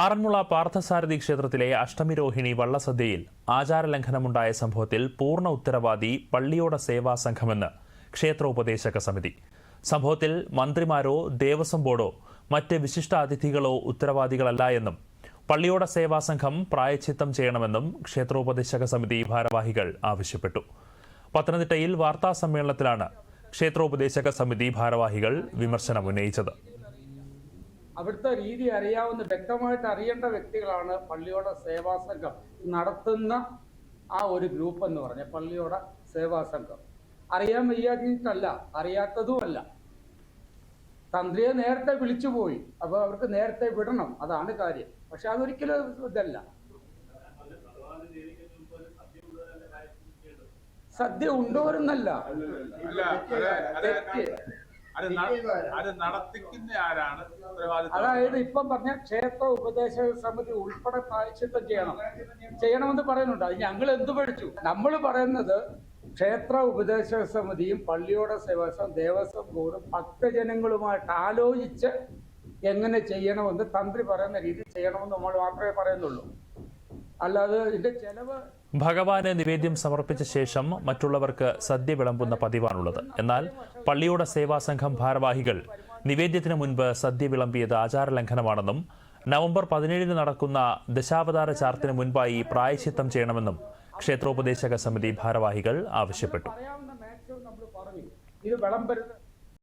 ആറന്മുള പാർത്ഥസാരഥി ക്ഷേത്രത്തിലെ അഷ്ടമിരോഹിണി വള്ളസദ്യയിൽ ആചാരലംഘനമുണ്ടായ സംഭവത്തിൽ പൂർണ ഉത്തരവാദി പള്ളിയോട സേവാ സംഘമെന്ന് ക്ഷേത്രോപദേശക സമിതി. സംഭവത്തിൽ മന്ത്രിമാരോ ദേവസ്വം ബോർഡോ മറ്റ് വിശിഷ്ട അതിഥികളോ ഉത്തരവാദികളല്ല എന്നും പള്ളിയോട സേവാ സംഘം പ്രായച്ചിത്തം ചെയ്യണമെന്നും ക്ഷേത്രോപദേശക സമിതി ഭാരവാഹികൾ ആവശ്യപ്പെട്ടു. പത്തനംതിട്ടയിൽ വാർത്താ സമ്മേളനത്തിലാണ് ക്ഷേത്രോപദേശക സമിതി ഭാരവാഹികൾ വിമർശനം ഉന്നയിച്ചത് അവിടുത്തെ രീതി അറിയാവുന്ന വ്യക്തമായിട്ട് അറിയേണ്ട വ്യക്തികളാണ് പള്ളിയോട സേവാ സംഘം. നടത്തുന്ന ആ ഒരു ഗ്രൂപ്പ് എന്ന് പറഞ്ഞ പള്ളിയോട സേവാ സംഘം. അറിയാൻ വയ്യാതിട്ടല്ല അറിയാത്തതുമല്ല. തന്ത്രിയെ നേരത്തെ വിളിച്ചു പോയി അപ്പോൾ അവർക്ക് നേരത്തെ വിടണം. അതാണ് കാര്യം. പക്ഷെ അതൊരിക്കലും ഇതല്ല. സദ്യ ഉണ്ടോരെന്നല്ല അല്ല അത് നടത്തിക്കുന്ന ആരാണ്? അതായത് ഇപ്പം പറഞ്ഞ ക്ഷേത്ര ഉപദേശക സമിതി ഉൾപ്പെടെ പ്രായശ്ചിത്തം ചെയ്യണം. ചെയ്യണമെന്ന് പറയുന്നുണ്ട്. അത് ഞങ്ങൾ എന്ത് പഠിച്ചു? നമ്മൾ പറയുന്നത് ക്ഷേത്ര ഉപദേശ സമിതിയും പള്ളിയോടെ സേവസം ദേവസ്വം ബോർഡും ഭക്തജനങ്ങളുമായിട്ട് ആലോചിച്ച് എങ്ങനെ ചെയ്യണമെന്ന് തന്ത്രി പറയുന്ന രീതി ചെയ്യണമെന്ന് നമ്മൾ മാത്രമേ പറയുന്നുള്ളൂ. അല്ലാതെ ഇതിന്റെ ചെലവ് ഭഗവാന് നിവേദ്യം സമർപ്പിച്ച ശേഷം മറ്റുള്ളവർക്ക് സദ്യ വിളമ്പുന്ന പതിവാണുള്ളത്. എന്നാൽ പള്ളിയുടെ സേവാസംഘം ഭാരവാഹികൾ നിവേദ്യത്തിന് മുൻപ് സദ്യ വിളമ്പിയത് ആചാരലംഘനമാണെന്നും നവംബർ പതിനേഴിന് നടക്കുന്ന ദശാവതാര ചാർത്തിന് മുൻപായി പ്രായശ്ചിത്തം ചെയ്യണമെന്നും ക്ഷേത്രോപദേശക സമിതി ഭാരവാഹികൾ ആവശ്യപ്പെട്ടു. ഇത് വിളമ്പരുത്.